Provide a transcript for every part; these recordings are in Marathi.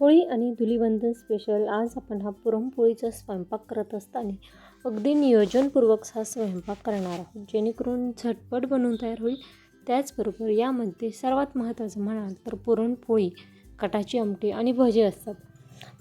होळी आणि धुलीवंदन स्पेशल आज आपण हा पुरणपोळीचा स्वयंपाक करत असताना अगदी नियोजनपूर्वक हा स्वयंपाक करणार आहोत. जेणेकरून झटपट बनवून तयार होईल. त्याचबरोबर यामध्ये सर्वात महत्त्वाचं म्हणाल तर पुरणपोळी कटाची आमटी आणि भजे असतात.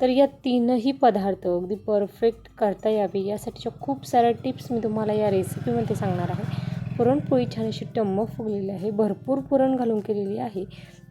तर या तीनही पदार्थ अगदी परफेक्ट करता यावे यासाठीच्या खूप साऱ्या टिप्स मी तुम्हाला या रेसिपीमध्ये सांगणार आहे. पुरणपोळी छान अशी टम्म फुगलेली आहे. भरपूर पुरण घालून केलेली आहे.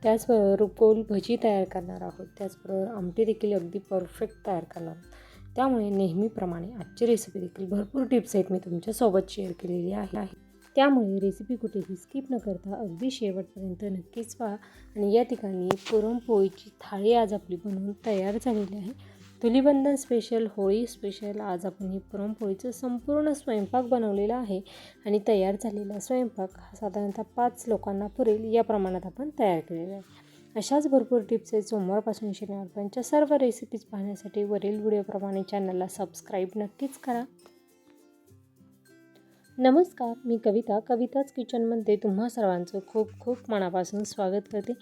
त्याचबरोबर गोल भजी तयार करणार आहोत. त्याचबरोबर आमटी देखील अगदी परफेक्ट तयार करणार आहोत. त्यामुळे नेहमीप्रमाणे आजची रेसिपी देखील भरपूर टिप्स आहेत मी तुमच्यासोबत शेअर केलेली आहे. त्यामुळे रेसिपी कुठेही स्किप न करता अगदी शेवटपर्यंत नक्कीच पहा. आणि या ठिकाणी पुरणपोळीची थाळी आज आपली बनवून तयार झालेली आहे. धुलीबंधन स्पेशल होळी स्पेशल आज आपण ही पुरणपोळीचं संपूर्ण स्वयंपाक बनवलेला आहे आणि तयार झालेला स्वयंपाक हा साधारणतः पाच लोकांना पुरेल या प्रमाणात आपण तयार केलेला आहे. अशाच भरपूर टिप्स आहेत. सोमवारपासून शनिवारपर्यंतच्या सर्व रेसिपीज पाहण्यासाठी वरील व्हिडिओप्रमाणे चॅनलला सबस्क्राईब नक्कीच करा. नमस्कार मी कविता. कविताच किचनमध्ये तुम्हा सर्वांचं खूप खूप मनापासून स्वागत करते.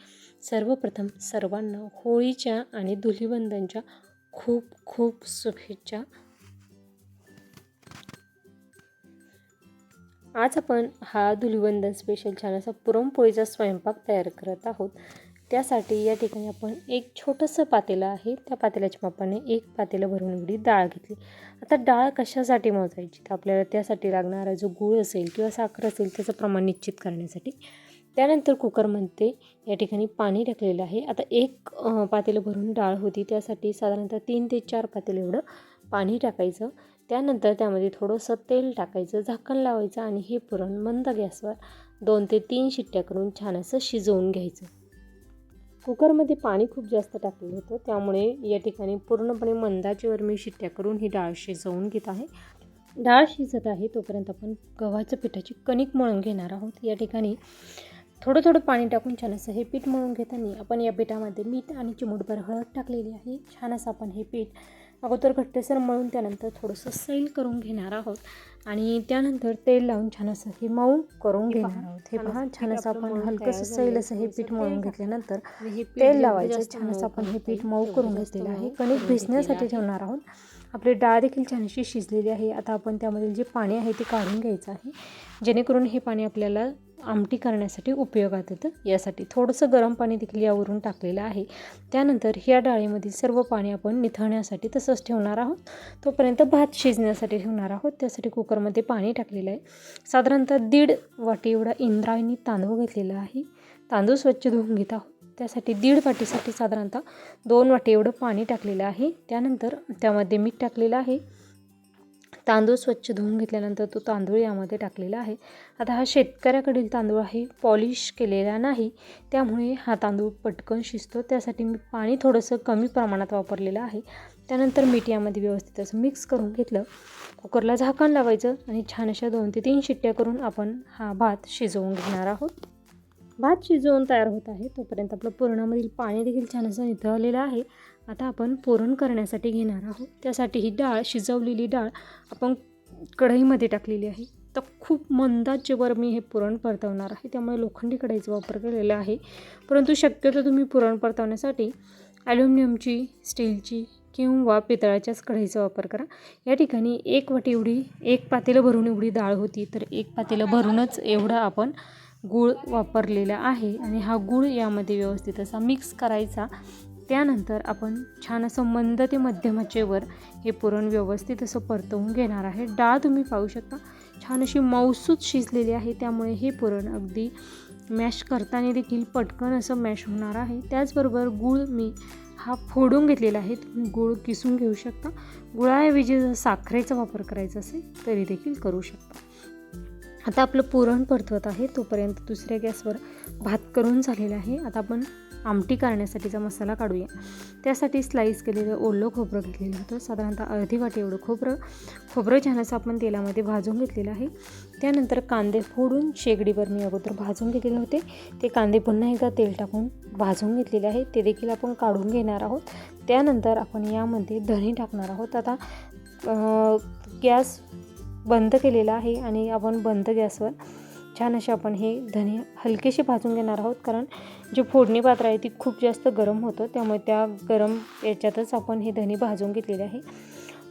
सर्वप्रथम सर्वांना होळीच्या आणि धुलीबंदनच्या खूप खूप शुभेच्छा. आज आपण हा धुलीवंदन स्पेशल छान असा पुरणपोळीचा स्वयंपाक तयार करत आहोत. त्यासाठी या ठिकाणी आपण एक छोटंसं पातेलं आहे. त्या पातेल्याच्या मापाने एक पातेलं भरून एवढी डाळ घेतली. आता डाळ कशासाठी मोजायची? तर आपल्याला त्यासाठी लागणारा जो गूळ असेल किंवा साखर असेल त्याचं प्रमाण निश्चित करण्यासाठी त्यानंतर कुकरमध्ये या ठिकाणी पाणी टाकलेलं आहे. आता एक पातेलं भरून डाळ होती. त्यासाठी साधारणतः तीन ते चार पातेलं एवढं पाणी टाकायचं. त्यानंतर त्यामध्ये थोडंसं तेल टाकायचं झाकण लावायचं आणि हे पुरण मंद गॅसवर दोन ते तीन शिट्ट्या करून छान असं शिजवून घ्यायचं. कुकरमध्ये पाणी खूप जास्त टाकलेलं होतं. त्यामुळे या ठिकाणी पूर्णपणे मंदाचेवर मी शिट्ट्या करून ही डाळ शिजवून घेत आहे. डाळ शिजत आहे तोपर्यंत आपण गव्हाच्या पिठाची कणिक मळून घेणार आहोत. या ठिकाणी थोडं थोडं पाणी टाकून छान असं हे पीठ मळून घेताना आपण या पिठामध्ये मीठ आणि चिमूटभर हळद टाकलेली आहे. छान असं आपण हे पीठ अगोदर घट्टसर मळून त्यानंतर थोडंसं सैल करून घेणार आहोत. आणि त्यानंतर तेल लावून छान असं हे मऊ करून घेणार आहोत. हे पहा छान असं आपण हलकंसं सैल असं हे पीठ मळून घेतल्यानंतर तेल लावायचं छान असं आपण हे पीठ मऊ करून घेतलेलं आहे. कणिक भिजण्यासाठी ठेवणार आहोत. आपली डाळ देखील छान अशी शिजलेली आहे. आता आपण त्यामधील जे पाणी आहे ते काढून घ्यायचं आहे. जेणेकरून हे पाणी आपल्याला आमटी करण्यासाठी उपयोगात येतं. यासाठी थोडंसं गरम पाणी देखील यावरून टाकलेलं आहे. त्यानंतर ह्या डाळीमधील सर्व पाणी आपण निथळण्यासाठी तसंच ठेवणार आहोत. तोपर्यंत भात शिजण्यासाठी ठेवणार आहोत. त्यासाठी कुकरमध्ये पाणी टाकलेलं आहे. साधारणतः दीड वाटी एवढा इंद्रायणी तांदूळ घेतलेला आहे. तांदूळ स्वच्छ धुवून घेत आहोत. त्यासाठी दीड वाटीसाठी साधारणतः दोन वाटी एवढं पाणी टाकलेलं आहे. त्यानंतर त्यामध्ये मीठ टाकलेलं आहे. तांदूळ स्वच्छ धुवून घेतल्यानंतर तो तांदूळ यामध्ये टाकलेला आहे. आता हा शेतकऱ्याकडील तांदूळ आहे पॉलिश केलेला नाही. त्यामुळे हा तांदूळ पटकन शिजतो. त्यासाठी मी पाणी थोडंसं कमी प्रमाणात वापरलेलं आहे. त्यानंतर मीठ यामध्ये व्यवस्थित असं मिक्स करून घेतलं. कुकरला झाकण लावायचं आणि छान अशा दोन ते तीन शिट्ट्या करून आपण हा भात शिजवून घेणार आहोत. भात शिजवून तयार होत आहे. तोपर्यंत आपलं पुरणामधील पाणी देखील छान असं निथळलेलं आहे. आता आपण पुरण करण्यासाठी घेणार आहोत. त्यासाठी ही डाळ शिजवलेली डाळ आपण कढईमध्ये टाकलेली आहे. तर खूप मंदाचेवर मी हे पुरण परतवणार आहे. त्यामुळे लोखंडी कढईचा वापर केलेला आहे. परंतु शक्यतो तुम्ही पुरण परतवण्यासाठी ॲल्युमिनियमची स्टीलची किंवा पितळाच्याच कढईचा वापर करा. या ठिकाणी एक वाटी एवढी एक पातेलं भरून एवढी डाळ होती तर एक पातेलं भरूनच एवढं आपण गूळ वापरलेला आहे. आणि हा गूळ यामध्ये व्यवस्थित असा मिक्स करायचा. त्यानंतर आपण छान असं मंद ते मध्यमाचेवर हे पुरण व्यवस्थित असं परतवून घेणार आहे. डाळ तुम्ही पाहू शकता. छान अशी मौसूद शिजलेली आहे. त्यामुळे हे पुरण अगदी मॅश करताना देखील पटकन असं मॅश होणार आहे. त्याचबरोबर गूळ मी हा फोडून घेतलेला आहे. तुम्ही गूळ किसून घेऊ शकता. गुळाऐवजी जर साखरेचा वापर करायचा असेल तरी देखील करू शकता. आता आपलं पुरण परतवत आहे. तोपर्यंत दुसऱ्या गॅसवर भात करून झालेला आहे. आता आपण आमटी करण्यासाठीचा मसाला काढूया. त्यासाठी स्लाईस केलेलं ओलं खोबरं घेतलेलं होतं. साधारणतः अर्धी वाटी एवढं खोबरं खोबरं छान असं आपण तेलामध्ये भाजून घेतलेलं आहे. त्यानंतर कांदे फोडून शेगडीवर मी अगोदर भाजून घेतलेले होते. ते कांदे पुन्हा एकदा तेल टाकून भाजून घेतलेले आहे. ते देखील आपण काढून घेणार आहोत. त्यानंतर आपण यामध्ये धणे टाकणार आहोत. आता गॅस बंद केलेला आहे आणि आपण बंद गॅसवर छान असे आपण हे धने हलकेसे भाजून घेणार आहोत. कारण जे फोडणी पात्र आहे ती खूप जास्त गरम होतं. त्यामुळे त्या गरम याच्यातच आपण हे धने भाजून घेतलेले आहे.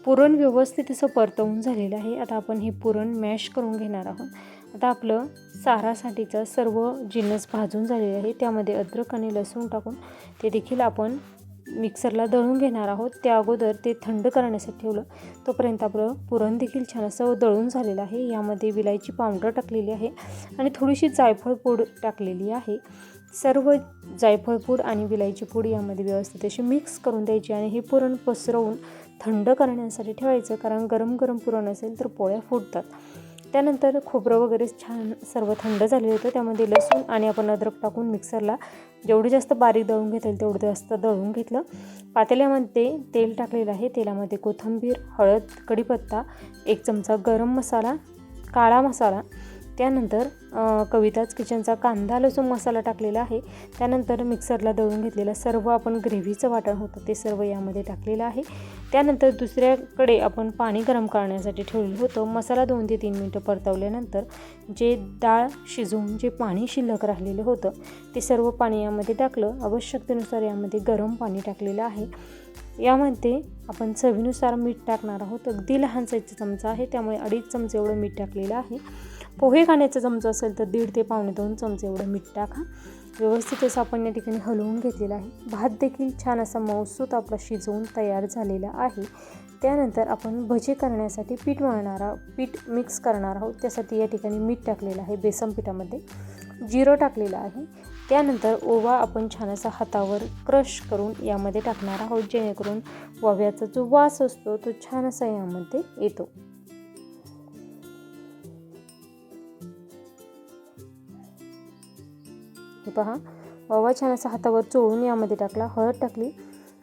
पुरण व्यवस्थित असं परतवून झालेलं आहे. आता आपण हे पुरण मॅश करून घेणार आहोत. आता आपलं सारासाठीचं सर्व जिन्नस भाजून झालेले आहे. त्यामध्ये अद्रक आणि लसूण टाकून ते देखील आपण मिक्सरला दळून घेणार आहोत. त्या अगोदर ते थंड करण्यासाठी ठेवलं. तोपर्यंत आपलं पुरण देखील छान असं दळून झालेलं आहे. यामध्ये विलायची पावडर टाकलेली आहे आणि थोडीशी जायफळ पूड टाकलेली आहे. सर्व जायफळ पूड आणि विलायची पूड यामध्ये व्यवस्थित अशी मिक्स करून द्यायची आणि हे पुरण पसरवून थंड करण्यासाठी ठेवायचं. कारण गरम गरम पुरण असेल तर पोळ्या फुटतात. त्यानंतर खोबरं वगैरे छान सर्व थंड झालेलं होतं त्यामध्ये लसूण आणि आपण अद्रक टाकून मिक्सरला जेवढं जास्त बारीक दळून घेता येईल तेवढं जास्त दळून घेतलं. पातेल्यामध्ये तेल टाकलेलं आहे तेलामध्ये कोथिंबीर हळद कढीपत्ता एक चमचा गरम मसाला काळा मसाला त्यानंतर कविताच किचनचा कांदा लसूण मसाला टाकलेला आहे. त्यानंतर मिक्सरला दळून घेतलेलं सर्व आपण ग्रेव्हीचं वाटण होतं ते सर्व यामध्ये टाकलेलं आहे. त्यानंतर दुसऱ्याकडे आपण पाणी गरम करण्यासाठी ठेवलेलं होतं. मसाला दोन ते तीन मिनटं परतवल्यानंतर जे डाळ शिजवून जे पाणी शिल्लक राहिलेलं होतं ते सर्व पाणी यामध्ये टाकलं. आवश्यकतेनुसार यामध्ये गरम पाणी टाकलेलं आहे. यामध्ये आपण चवीनुसार मीठ टाकणार आहोत. अगदी लहान साईजचा चमचा आहे त्यामुळे अडीच चमचे एवढं मीठ टाकलेलं आहे. पोहे खाण्याचा चमचा असेल तर दीड ते पावणे दोन चमचे एवढं मीठ टाका. व्यवस्थित असं आपण या ठिकाणी हलवून घेतलेलं आहे. भात देखील छान असा मौसूत आपला शिजवून तयार झालेला आहे. त्यानंतर आपण भजे करण्यासाठी पीठ मळणार पीठ मिक्स करणार आहोत. त्यासाठी या ठिकाणी मीठ टाकलेलं आहे बेसन पिठामध्ये. जिरं टाकलेलं आहे. त्यानंतर ओवा आपण छान असा हातावर क्रश करून यामध्ये टाकणार आहोत. जेणेकरून ओव्याचा जो वास असतो तो छान असा यामध्ये येतो. हे पहा. ओवा छान असा हातावर चोळून यामध्ये टाकला. हळद टाकली.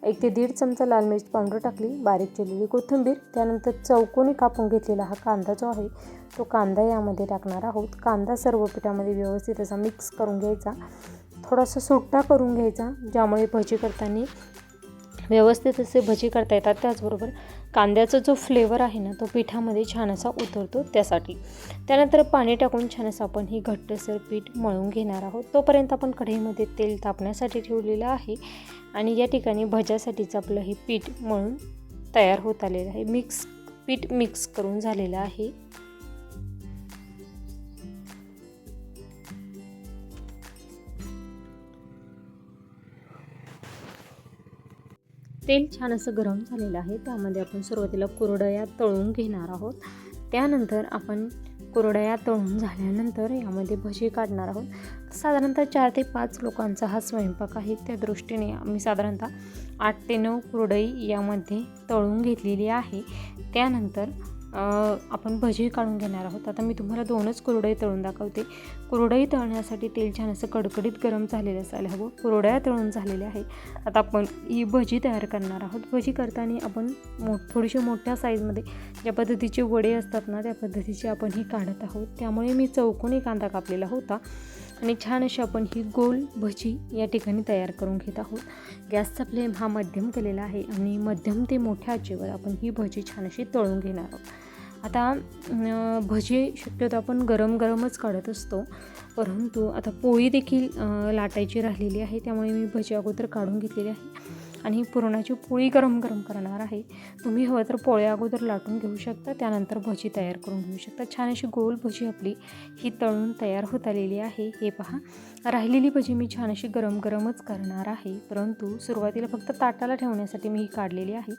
एक ते दीड चमचा लाल मिरची पावडर टाकली. बारीक चिरलेली कोथिंबीर. त्यानंतर चौकोनी कापून घेतलेला हा कांदा जो आहे तो कांदा यामध्ये टाकणार आहोत. कांदा सर्व पिठामध्ये व्यवस्थित असा मिक्स करून घ्यायचा. थोडासा सुट्टा करून घ्यायचा ज्यामुळे भजी करताना व्यवस्थित असे भजी करता येतात. त्याचबरोबर कांद्याचा जो फ्लेवर आहे ना तो पिठामध्ये छान असा उतरतो त्यासाठी. त्यानंतर पाणी टाकून छान असं आपण ही घट्टसर पीठ मळून घेणार आहोत. तोपर्यंत आपण कढईमध्ये तेल तापण्यासाठी ठेवलेलं आहे आणि या ठिकाणी भज्यासाठीचं आपलं हे पीठ मळून तयार होत आलेलं आहे. मिक्स पीठ मिक्स करून झालेलं आहे. तेल छान असं गरम झालेलं आहे. त्यामध्ये आपण सुरुवातीला कुरडया तळून घेणार आहोत. त्यानंतर आपण कुरडया तळून झाल्यानंतर यामध्ये भजी काढणार आहोत. साधारणतः चार ते पाच लोकांचा हा स्वयंपाक आहे. त्या दृष्टीने आम्ही साधारणतः आठ ते नऊ कुरडई यामध्ये तळून घेतलेली आहे. त्यानंतर आपण भजी काढून घेणार आहोत. आता मी तुम्हाला दोनच कुरडई तळून दाखवते. कुरडई तळण्यासाठी तेल छान असं कडकडीत गरम झालेलं असायला हवं. कुरड्या तळून झालेल्या आहे आता आपण ही भजी तयार करणार आहोत. भजी करताना आपण मो थोडीशी मोठ्या साईजमध्ये ज्या पद्धतीचे वडे असतात ना त्या पद्धतीचे आपण ही काढत आहोत. त्यामुळे मी चौकोनी कांदा कापलेला होता. आणि छान अशी आपण ही गोल भजी या ठिकाणी तयार करून घेत आहोत. गॅसचा फ्लेम हा मध्यम केलेला आहे आणि मध्यम ते मोठ्या आचेवर आपण ही भजी छान अशी तळून घेणार आहोत. आता भजी शक्यतो आपण गरम गरमच काढत असतो परंतु आता पोळी देखील लाटायची राहिलेली आहे त्यामुळे मी भजी अगोदर काढून घेतलेली आहे. आणि पुरणाची पोळी गरम गरम करणार आहे. तुम्ही हवं तर पोळ्या अगोदर लाटून घेऊ शकता त्यानंतर भजी तयार करून घेऊ शकता. छान अशी गोल भजी आपली ही तळून तयार होत आलेली आहे. हे पहा राहिलेली भजी मी छान अशी गरम गरमच करणार आहे. परंतु सुरुवातीला फक्त ताटाला ठेवण्यासाठी मी ही काढलेली आहे.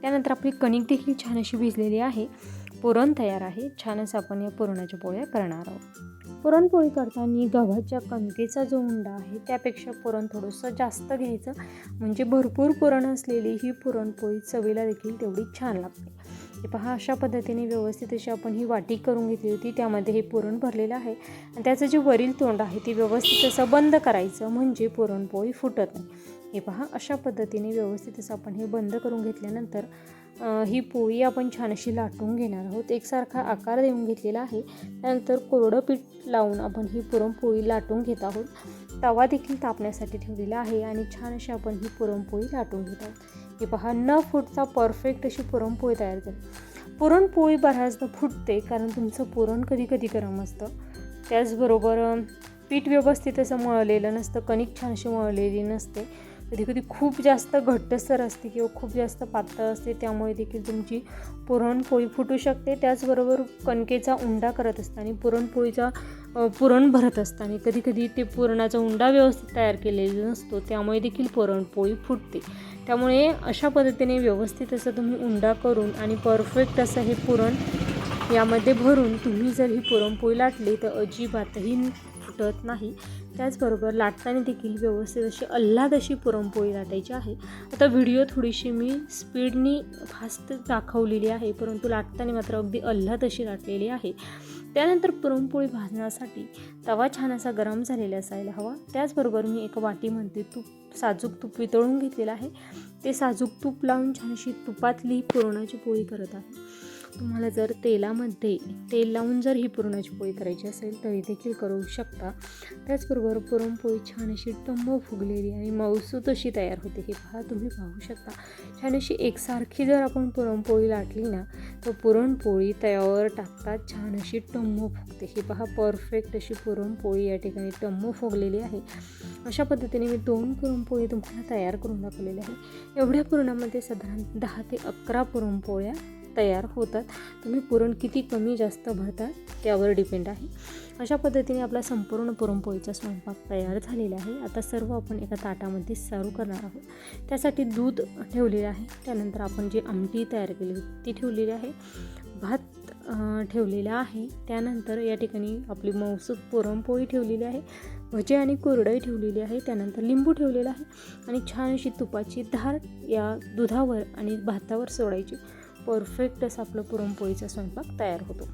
त्यानंतर आपली कणिक देखील छान अशी भिजलेली आहे. पुरण तयार आहे. छान असं आपण या पुरणाच्या पोळ्या करणार आहोत. पुरणपोळी करताना गव्हाच्या कणकेचा जो उंडा आहे त्यापेक्षा पुरण थोडंसं जास्त घ्यायचं. म्हणजे भरपूर पुरण असलेली ही पुरणपोळी चवीला देखील तेवढी छान लागते. हे पहा अशा पद्धतीने व्यवस्थित अशी आपण ही वाटी करून घेतली होती. त्यामध्ये हे पुरण भरलेलं आहे. आणि त्याचं जे वरील तोंड आहे ते व्यवस्थित असं बंद करायचं. म्हणजे पुरणपोळी फुटत नाही. हे पहा अशा पद्धतीने व्यवस्थित असं आपण हे बंद करून घेतल्यानंतर ही पोळी आपण छान अशी लाटून घेणार आहोत. एकसारखा आकार देऊन घेतलेला आहे. त्यानंतर कोरडं पीठ लावून आपण ही पुरणपोळी लाटून घेत आहोत. तवा देखील तापण्यासाठी ठेवलेला आहे आणि छान अशी आपण ही पुरणपोळी लाटून घेत आहोत. हे पहा न फुटता परफेक्ट अशी पुरणपोळी तयार झाली पुरणपोळी बऱ्याचदा फुटते कारण तुमचं पुरण कधी कधी गरम असतं. त्याचबरोबर पीठ व्यवस्थित असं मळलेलं नसतं कणिक छानशी मळलेली नसते. कधी कधी खूप जास्त घट्टसर असते किंवा खूप जास्त पातळ असते त्यामुळे देखील तुमची पुरणपोळी फुटू शकते. त्याचबरोबर कणकेचा उंडा करत असताना पुरणपोळीचा पुरण भरत असताना कधी कधी ते पुरणाचा उंडा व्यवस्थित तयार केलेला नसतो त्यामुळे देखील पुरणपोळी फुटते. त्यामुळे अशा पद्धतीने व्यवस्थित असं तुम्ही उंडा करून आणि परफेक्ट असं हे पुरण यामध्ये भरून तुम्ही जर ही पुरणपोळी लाटली तर अजिबातही फुटत नाही. त्याचबरोबर लाटताना देखील व्यवस्थित अशी अल्लाद अशी पुरणपोळी लाटायची आहे. आता व्हिडिओ थोडीशी मी स्पीडनी फास्ट दाखवलेली आहे परंतु लाटताना मात्र अगदी अल्लाद अशी लाटलेली आहे. त्यानंतर पुरणपोळी भाजण्यासाठी तवा छान असा गरम झालेला असायला हवा. त्याचबरोबर मी एका वाटीमध्ये तूप साजूक तूप वितळून घेतलेलं आहे. ते साजूक तूप लावून छान अशी तुपातली पुरणाची पोळी करत आहे. तुम्हाला जर तेलामध्ये तेल लावून जर ही पुरणाची पोळी करायची असेल तरी देखील करू शकता. त्याचबरोबर पुरणपोळी छान अशी टंब फुगलेली आणि मऊसूत अशी तयार होते हे पहा तुम्ही पाहू शकता. छान अशी एकसारखी जर आपण पुरणपोळी लाटली ना तर पुरणपोळी तयावर टाकतात छान अशी टम्म फुगते. ही पहा परफेक्ट अशी पुरणपोळी या ठिकाणी टम्म फुगलेली आहे. अशा पद्धतीने मी दोन पुरणपोळी तुम्हाला तयार करून दाखवलेल्या आहे एवढ्या पुरणामध्ये साधारण दहा ते अकरा पुरणपोळ्या तयार होतात तुम्ही पुरण किती कमी जास्त भरता त्यावर डिपेंड आहे. अशा पद्धतीने आपला संपूर्ण पुरणपोळीचा स्वयंपाक तयार झालेला आहे. आता सर्व आपण एका ताटामध्ये सारू करणार आहोत. त्यासाठी दूध ठेवलेलं आहे. त्यानंतर आपण जी आमटी तयार केली होती ती ठेवलेली आहे. भात ठेवलेला आहे. त्यानंतर या ठिकाणी आपली मौसूद पुरणपोळी ठेवलेली आहे. भजे आणि कुरडई ठेवलेली आहे. त्यानंतर लिंबू ठेवलेला आहे. आणि छान अशी तुपाची धार या दुधावर आणि भातावर सोडायची. परफेक्ट असं आपलं पुरणपोळीचा स्वयंपाक तयार होतो.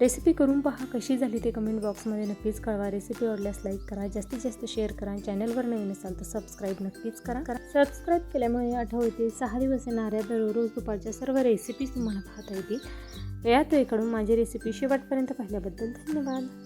रेसिपी करून पहा कशी झाली ते कमेंट बॉक्समध्ये नक्कीच कळवा. रेसिपी आवडल्यास लाईक करा जास्तीत जास्त शेअर करा चॅनलवर नवीन असाल तर सबस्क्राईब नक्कीच करा. करा सबस्क्राईब केल्यामुळे आठवते सहा दिवस येणाऱ्या दररोज दुपारच्या सर्व रेसिपीज तुम्हाला पाहता येतील. वेळात वेळकडून माझी रेसिपी शेवटपर्यंत पाहिल्याबद्दल धन्यवाद.